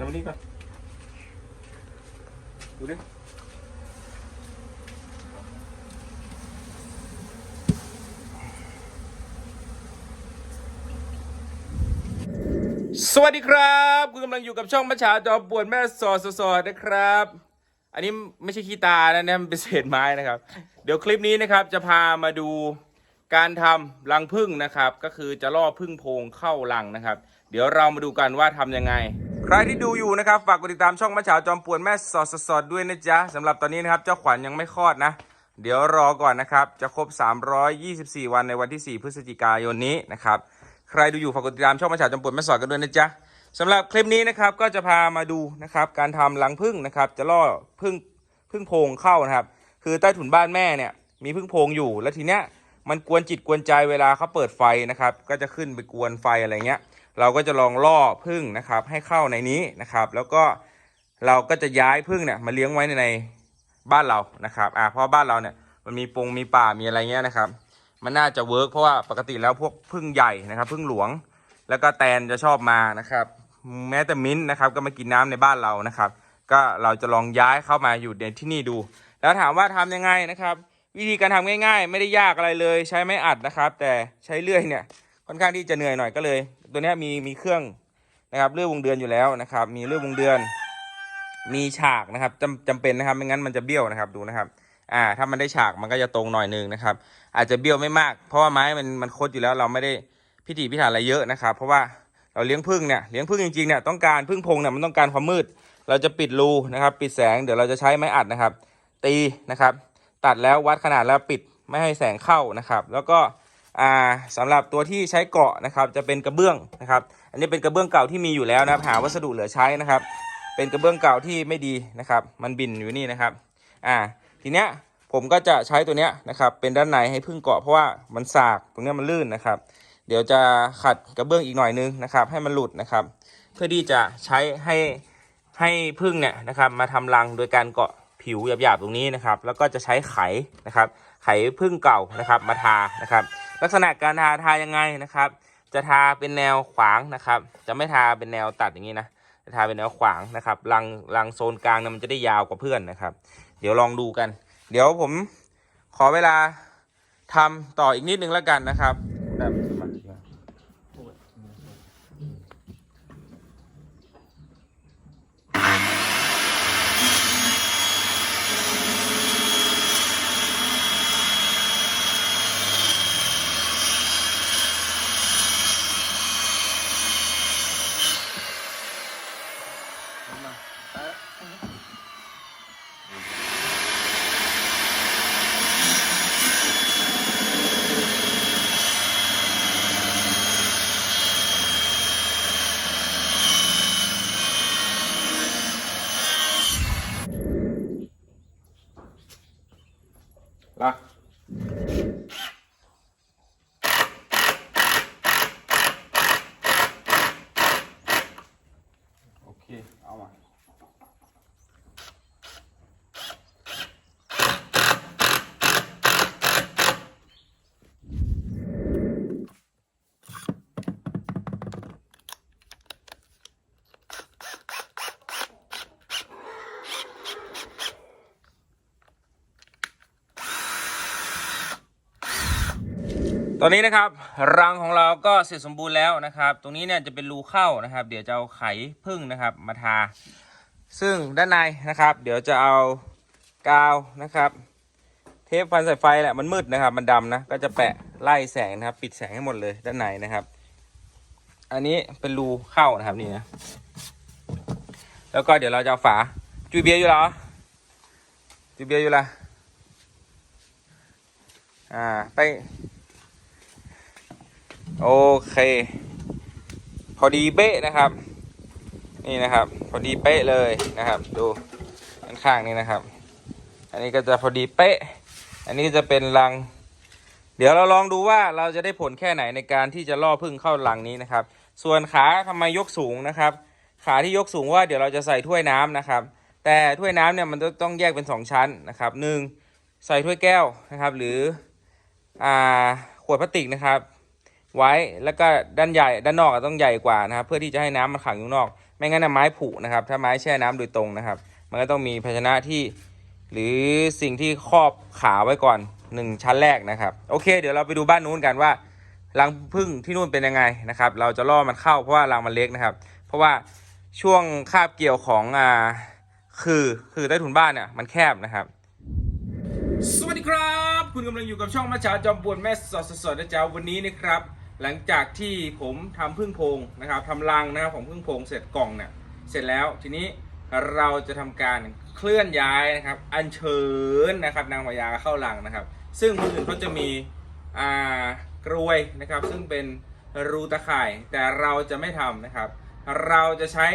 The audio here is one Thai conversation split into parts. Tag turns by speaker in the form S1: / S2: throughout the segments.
S1: แล้วมานี่ก่อนดูดิสวัสดีครับ คุณกำลังอยู่กับช่องมัชชาจอมป่วนแม่สอดสอดนะครับ อันนี้ไม่ใช่ขี้ตานะเนี่ยมันเป็นเศษไม้นะครับ เดี๋ยวคลิปนี้นะครับจะพามาดูการทำรังผึ้งนะครับ ก็คือจะล่อผึ้งโพงเข้ารังนะครับ เดี๋ยวเรามาดูกันว่าทำยังไง ใครที่ดูอยู่นะครับ ฝากกดติดตามช่องมัชชาจอมป่วนแม่สอดสอดด้วยนะจ๊ะสำหรับตอนนี้นะครับ เจ้าขวัญยังไม่คลอดนะ เดี๋ยวรอก่อนนะครับ จะครบ 324 วันในวันที่ 4 พฤศจิกายนนี้นะครับ ใครดูอยู่ฝากกดติดตามช่องมาฉาจำปวดแม่สอดกันด้วยนะจ๊ะสำหรับคลิปนี้นะครับก็จะพามาดูนะครับ การทำรังผึ้งนะครับ จะล่อผึ้งผึ้งโพงเข้านะครับ คือใต้ถุนบ้านแม่เนี่ยมีผึ้งโพงอยู่แล้วทีเนี้ยมันกวนจิตกวนใจเวลาเขาเปิดไฟนะครับ ก็จะขึ้นไปกวนไฟอะไรเงี้ย เราก็จะลองล่อผึ้งนะครับให้เข้าในนี้นะครับ แล้วก็เราก็จะย้ายผึ้งเนี่ยมาเลี้ยงไว้ในในบ้านเรานะครับอ่าเพราะบ้านเราเนี่ยมันมีปงมีป่ามีอะไรเงี้ยนะครับ มันน่าจะเวิร์กเพราะว่าปกติแล้วพวกพึ่งใหญ่นะครับพึ่งหลวง แล้วก็แตนจะชอบมานะครับ แม้แต่มิ้นนะครับก็มากินน้ำในบ้านเรานะครับ ก็เราจะลองย้ายเข้ามาอยู่ในที่นี่ดู แล้วถามว่าทำยังไงนะครับ วิธีการทำง่าย ๆ ไม่ได้ยากอะไรเลย ใช้ไม้อัดนะครับ แต่ใช้เลื่อยเนี่ยค่อนข้างที่จะเหนื่อยหน่อยก็เลย ตัวนี้มีมีเครื่องนะครับเลื่อยวงเดือนอยู่แล้วนะครับ มีเลื่อยวงเดือน มีฉากนะครับจำจำเป็นนะครับไม่งั้นมันจะเบี้ยวนะครับดูนะครับ อ่า ถ้ามันได้ฉากมันก็จะตรงหน่อยหนึงนะครับ อาจจะเบี้ยวไม่มาก เพราะว่าไม้มันมันคดอยู่แล้วเราไม่ได้พิถีพิถันอะไรเยอะนะครับ เพราะว่าเราเลี้ยงผึ้งเนี่ยเลี้ยงผึ้งจริงๆเนี่ยต้องการผึ้งพงเนี่ยมันต้องการความมืด เราจะปิดรูนะครับ ปิดแสงเดี๋ยวเราจะใช้ไม้อัดนะครับ ตีนะครับ ตัดแล้ววัดขนาดแล้วปิดไม่ให้แสงเข้านะครับ แล้วก็ อ่าสำหรับตัวที่ใช้เกาะนะครับจะเป็นกระเบื้องนะครับ อันนี้เป็นกระเบื้องเก่าที่มีอยู่แล้วนะครับหาวัสดุเหลือใช้นะครับ เป็นกระเบื้องเก่าที่ไม่ดีนะครับ มันบินอยู่นี่นะครับอ่าทีเนี้ยผมก็จะใช้ตัวเนี้ยนะครับเป็นด้านในให้พึ่งเกาะเพราะว่ามันสากตรงเนี้ยมันลื่นนะครับ เดี๋ยวจะขัดกระเบื้องอีกหน่อยนึงนะครับ ให้มันหลุดนะครับ เพื่อที่จะใช้ให้ให้พึ่งเนี่ยนะครับมาทำรังโดยการเกาะผิวหยาบๆตรงนี้นะครับ แล้วก็จะใช้ไขนะครับ ไขพึ่งเก่านะครับมาทานะครับ ลักษณะการทาทายังไงนะครับ จะทาเป็นแนวขวางนะครับ จะไม่ทาเป็นแนวตัดอย่างนี้นะจะทาเป็นแนวขวางนะครับรังรังโซนกลางเนี่ยมันจะได้ยาวกว่าเพื่อนนะครับ เดี๋ยวลองดูกัน เดี๋ยวผมขอเวลาทำต่ออีกนิดนึงแล้วกันนะครับแบบ ละโอเค เอามา ตอนนี้นะครับรังของเราก็เสร็จสมบูรณ์แล้วนะครับ ตรงนี้เนี่ยจะเป็นรูเข้านะครับ เดี๋ยวจะเอาไข่พึ่งนะครับมาทา ซึ่งด้านในนะครับ เดี๋ยวจะเอากาวนะครับ เทปพันสายไฟแหละมันมืดนะครับ มันดำนะก็จะแปะไล่แสงนะครับ ปิดแสงให้หมดเลยด้านในนะครับ อันนี้เป็นรูเข้านะครับนี่นะแล้วก็เดี๋ยวเราจะเอาฝาจุยเบียอยู่หรอจุยเบียอยู่ละอ่าไป โอเค พอดีเป๊ะนะครับ นี่นะครับ พอดีเป๊ะเลยนะครับ ดูด้านข้างนี้นะครับ อันนี้ก็จะพอดีเป๊ะ อันนี้จะเป็นรัง เดี๋ยวเราลองดูว่าเราจะได้ผลแค่ไหนในการที่จะล่อพึ่งเข้ารังนี้นะครับ ส่วนขาทำไมยกสูงนะครับ ขาที่ยกสูงว่าเดี๋ยวเราจะใส่ถ้วยน้ำนะครับ แต่ถ้วยน้ำเนี่ยมันต้องแยกเป็นสองชั้นนะครับหนึ่งใส่ถ้วยแก้วนะครับ หรืออขวดพลาสติกนะครับ ไว้แล้วก็ด้านใหญ่ด้านนอกต้องใหญ่กว่านะครับ เพื่อที่จะให้น้ำมันขังอยู่นอก ไม่งั้นนะไม้ผุนะครับ ถ้าไม้แช่น้ำโดยตรงนะครับ มันก็ต้องมีภาชนะที่หรือสิ่งที่ครอบขาไว้ก่อนหนึ่งชั้นแรกนะครับ โอเค เดี๋ยวเราไปดูบ้านนู้นกันว่ารังพึ่งที่นู่นเป็นยังไงนะครับ เราจะล่อมันเข้าเพราะว่ารังมันเล็กนะครับ เพราะว่าช่วงคาบเกี่ยวของอ่าคือคือใต้ถุนบ้านเนี่ยมันแคบนะครับ สวัสดีครับ คุณกำลังอยู่กับช่องมาชาจอมปวนแม่สอดสดนะจ๊ะวันนี้นะครับ หลังจากที่ผมทำพึ่งโพงนะครับทำรังนะครับของพึ่งโพงเสร็จกล่องเนี่ยเสร็จแล้วทีนี้เราจะทำการเคลื่อนย้ายนะครับ อัญเชิญนะครับ นางพญาเข้ารังนะครับ ซึ่งคนอื่นเขาจะมีอ่ากรวยนะครับ ซึ่งเป็นรูตะข่าย แต่เราจะไม่ทำนะครับ เราจะใช้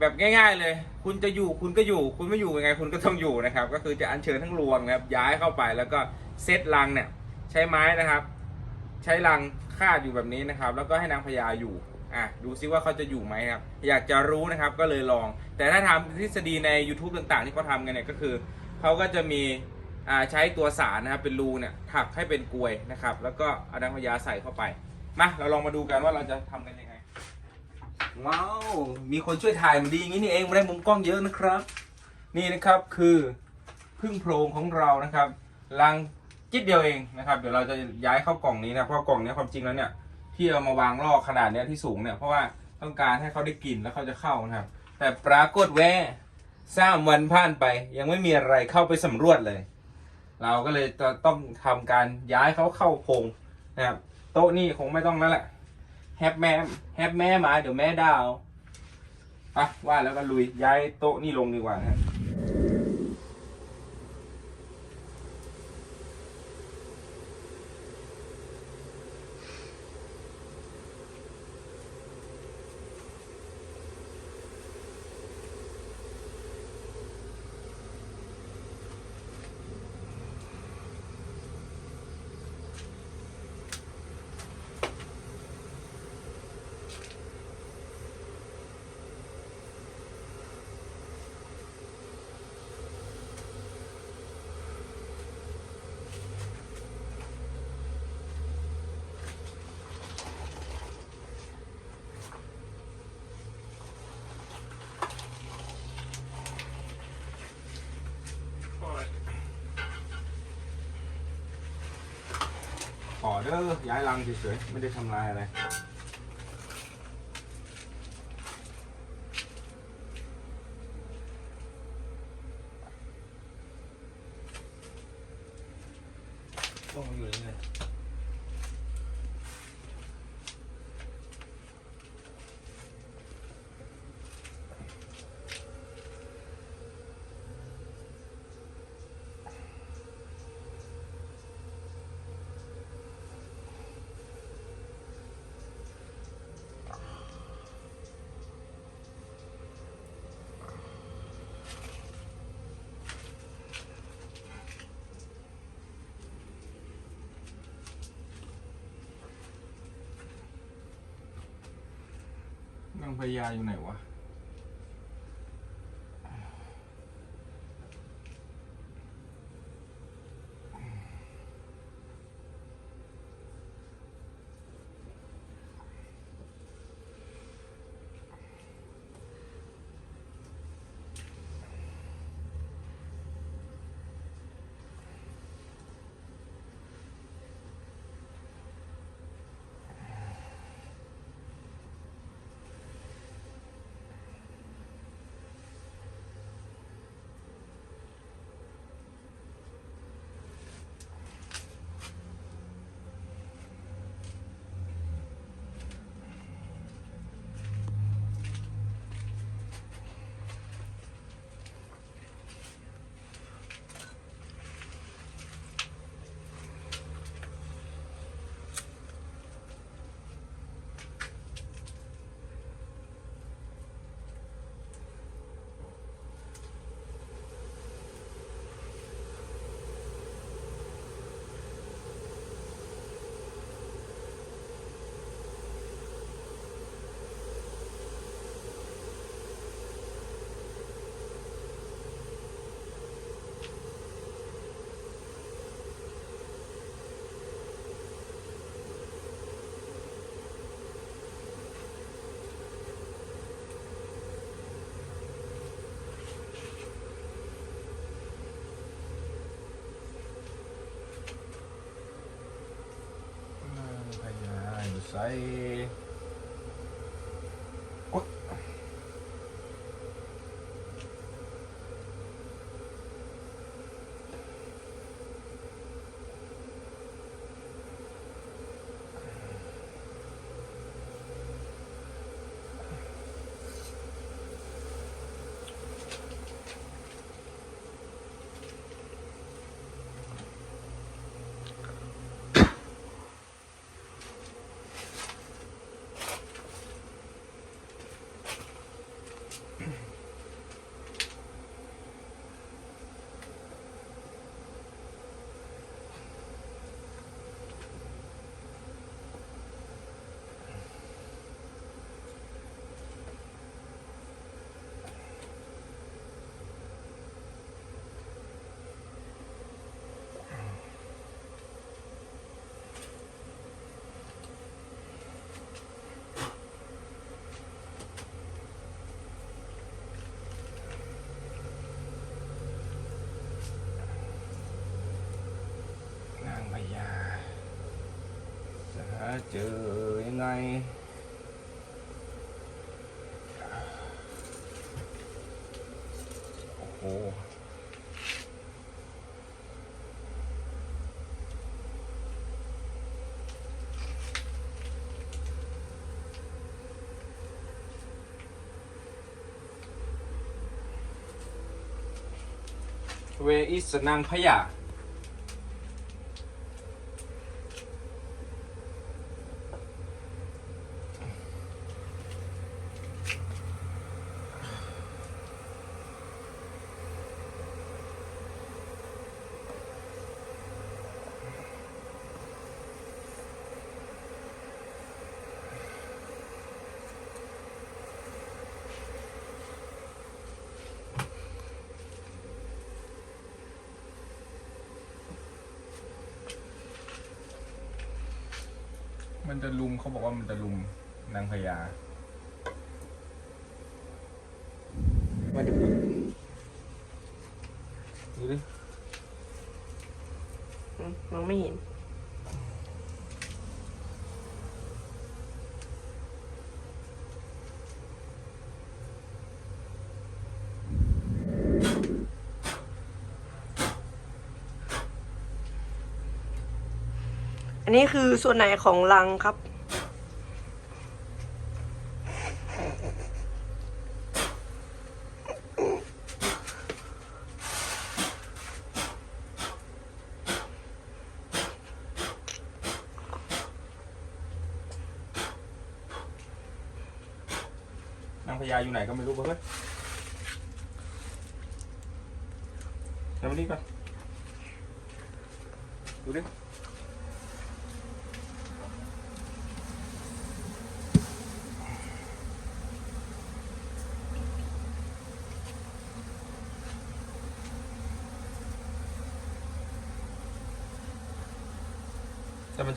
S1: แบบง่าย ๆเลย คุณจะอยู่คุณก็อยู่ คุณไม่อยู่ยังไง คุณก็ต้องอยู่นะครับ ก็คือจะอัญเชิญทั้งรวงนะครับ ย้ายเข้าไปแล้วก็เซตรังเนี่ยใช้ไม้นะครับ ใช้รังคาดอยู่แบบนี้นะครับ แล้วก็ให้นางพญาอยู่อะดูซิว่าเขาจะอยู่ไหมครับ อยากจะรู้นะครับก็เลยลอง แต่ถ้าทำทฤษฎีใน YouTube ต่างๆ ที่เขาทำกันเนี่ยก็คือเขาก็จะมีอ่าใช้ตัวสารนะครับเป็นรูเนี่ยถักให้เป็นกลวยนะครับ แล้วก็เอานางพญาใส่เข้าไปมาเราลองมาดูกันว่าเราจะทำกันยังไงว้าวมีคนช่วยถ่ายมันดีอย่างนี้นี่เองไม่ได้มุมกล้องเยอะนะครับ นี่นะครับคือพึ่งโพรงของเรานะครับรัง จิตเดียวเองนะครับเดี๋ยวเราจะย้ายเข้ากล่องนี้นะเพราะกล่องนี้ความจริงแล้วเนี่ยที่เอามาวางล่อขนาดเนี้ยที่สูงเนี่ยเพราะว่าต้องการให้เขาได้กลิ่นแล้วเขาจะเข้านะครับแต่ปรากฏแว่าสามวันผ่านไป ยังไม่มีอะไรเข้าไปสำรวจเลย เราก็เลยจะต้องทำการย้ายเขาเข้าโพรงนะครับโต๊ะนี่คงไม่ต้องแล้วแหละแฮปแม่แฮปแม่มาเดี๋ยวแม่ดาวอะว่าแล้วก็ลุยย้ายโต๊ะนี่ลงดีกว่านะ อเด้อย้ายรังเฉยๆไม่ได้ทำลายอะไร นางพญาอยู่ไหนวะ ใเจอยังไง โอ้โห เวอิสนางพญา มันจะลุมเขาบอกว่ามันจะลุมนางพญามาดูดูดิ
S2: อืมมองไม่เห็น อันนี้คือส่วนไหนของรังครับ
S1: นางพญาอยู่ไหนก็ไม่รู้เฮ้ยทำนี่ก่อนดูดิ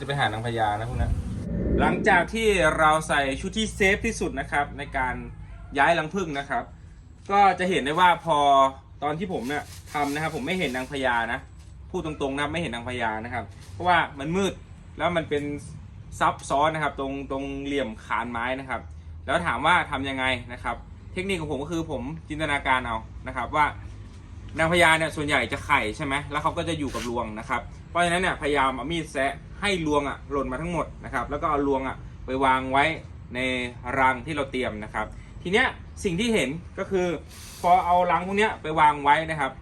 S1: จะไปหานางพญานะพวกนั้นหลังจากที่เราใส่ชุดที่เซฟที่สุดนะครับ ในการย้ายรังผึ้งนะครับ ก็จะเห็นได้ว่าพอตอนที่ผมเนี่ยทำนะครับ ผมไม่เห็นนางพญานะพูดตรงๆนะไม่เห็นนางพญานะครับ เพราะว่ามันมืดแล้วมันเป็นซับซ้อนนะครับ ตรงตรงเหลี่ยมคานไม้นะครับ แล้วถามว่าทำยังไงนะครับ เทคนิคของผมก็คือผมจินตนาการเอานะครับว่านางพญาเนี่ยส่วนใหญ่จะไข่ใช่ไหมแล้วเขาก็จะอยู่กับรวงนะครับ เพราะฉะนั้นเนี่ยพยายามเอามีดแซะ ให้รวงอะหล่นมาทั้งหมดนะครับ แล้วก็เอารวงอะไปวางไว้ในรังที่เราเตรียมนะครับ ทีเนี้ยสิ่งที่เห็นก็คือ พอเอารังพวกเนี้ยไปวางไว้นะครับ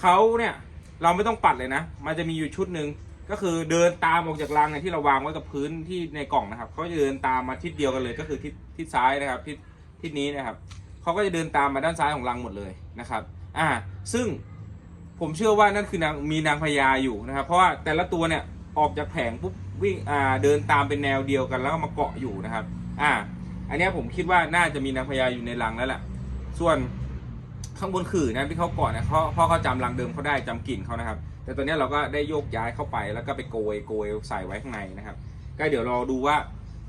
S1: เขาเนี่ยเราไม่ต้องปัดเลยนะ มันจะมีอยู่ชุดหนึ่งก็คือเดินตามออกจากรังเนี่ยที่เราวางไว้กับพื้นที่ในกล่องนะครับเขาจะเดินตามมาทิศเดียวกันเลยก็คือทิศทิศซ้ายนะครับทิศทิศนี้นะครับเขาก็จะเดินตามมาด้านซ้ายของรังหมดเลยนะครับ อ่า ซึ่งผมเชื่อว่านั่นคือนางมีนางพญาอยู่นะครับ เพราะว่าแต่ละตัวเนี่ย ออกจากแผงปุ๊บวิ่งอ่าเดินตามเป็นแนวเดียวกันแล้วก็มาเกาะอยู่นะครับ อ่า อันนี้ผมคิดว่าน่าจะมีนางพญาอยู่ในรังแล้วแหละส่วนข้างบนขื่อนะที่เขาเกาะเนี่ยเขาพราะเขาจำรังเดิมเขาได้จำกลิ่นเขานะครับ แต่ตัวนี้เราก็ได้โยกย้ายเข้าไปแล้วก็ไปโกยโกยใส่ไว้ข้างในนะครับ ก็เดี๋ยวรอดูว่า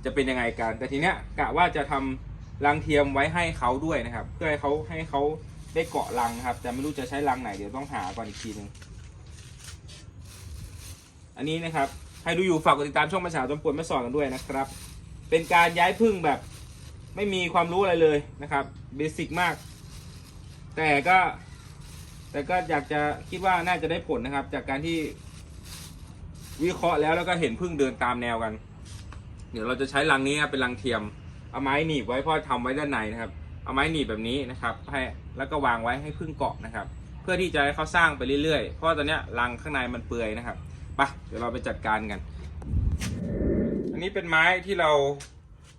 S1: จะเป็นยังไงกัน แต่ทีเนี้ยกะว่าจะทำรังเทียมไว้ให้เขาด้วยนะครับ เพื่อให้เขาให้เขาได้เกาะรังครับ แต่ไม่รู้จะใช้รังไหนเดี๋ยวต้องหาก่อนอีกทีหนึง อันนี้นะครับใครดูอยู่ฝากกดติดตามช่องมาฉาจอมปวนแม่สอนกันด้วยนะครับ เป็นการย้ายพึ่งแบบไม่มีความรู้อะไรเลยนะครับเบสิกมาก แต่ก็แต่ก็อยากจะคิดว่าน่าจะได้ผลนะครับ จากการที่วิเคราะห์แล้วแล้วก็เห็นพึ่งเดินตามแนวกัน เดี๋ยวเราจะใช้รังนี้ครับเป็นรังเทียม เอาไม้หนีบไว้เพราะทำไว้ด้านในนะครับ เอาไม้หนีบแบบนี้นะครับ ให้แล้วก็วางไว้ให้พึ่งเกาะนะครับ เพื่อที่จะให้เขาสร้างไปเรื่อยๆเพราะตอนนี้รังข้างในมันเปื่อยนะครับ ปะเดี๋ยวเราไปจัดการกัน อันนี้เป็นไม้ที่เรา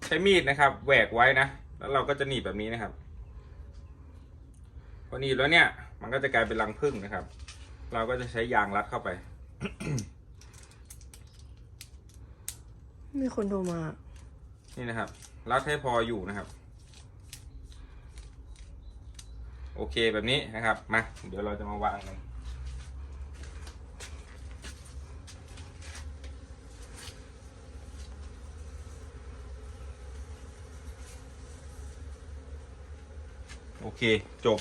S1: ใช้มีดนะครับแหวกไว้นะ แล้วเราก็จะหนีบแบบนี้นะครับ พอหนีบแล้วเนี่ย มันก็จะกลายเป็นรังผึ้งนะครับ เราก็จะใช้ยางรัดเข้าไป
S2: มีคนโทรมา
S1: นี่นะครับ รัดให้พออยู่นะครับ โอเคแบบนี้นะครับ มา เดี๋ยวเราจะมาวางกัน โอเคจบ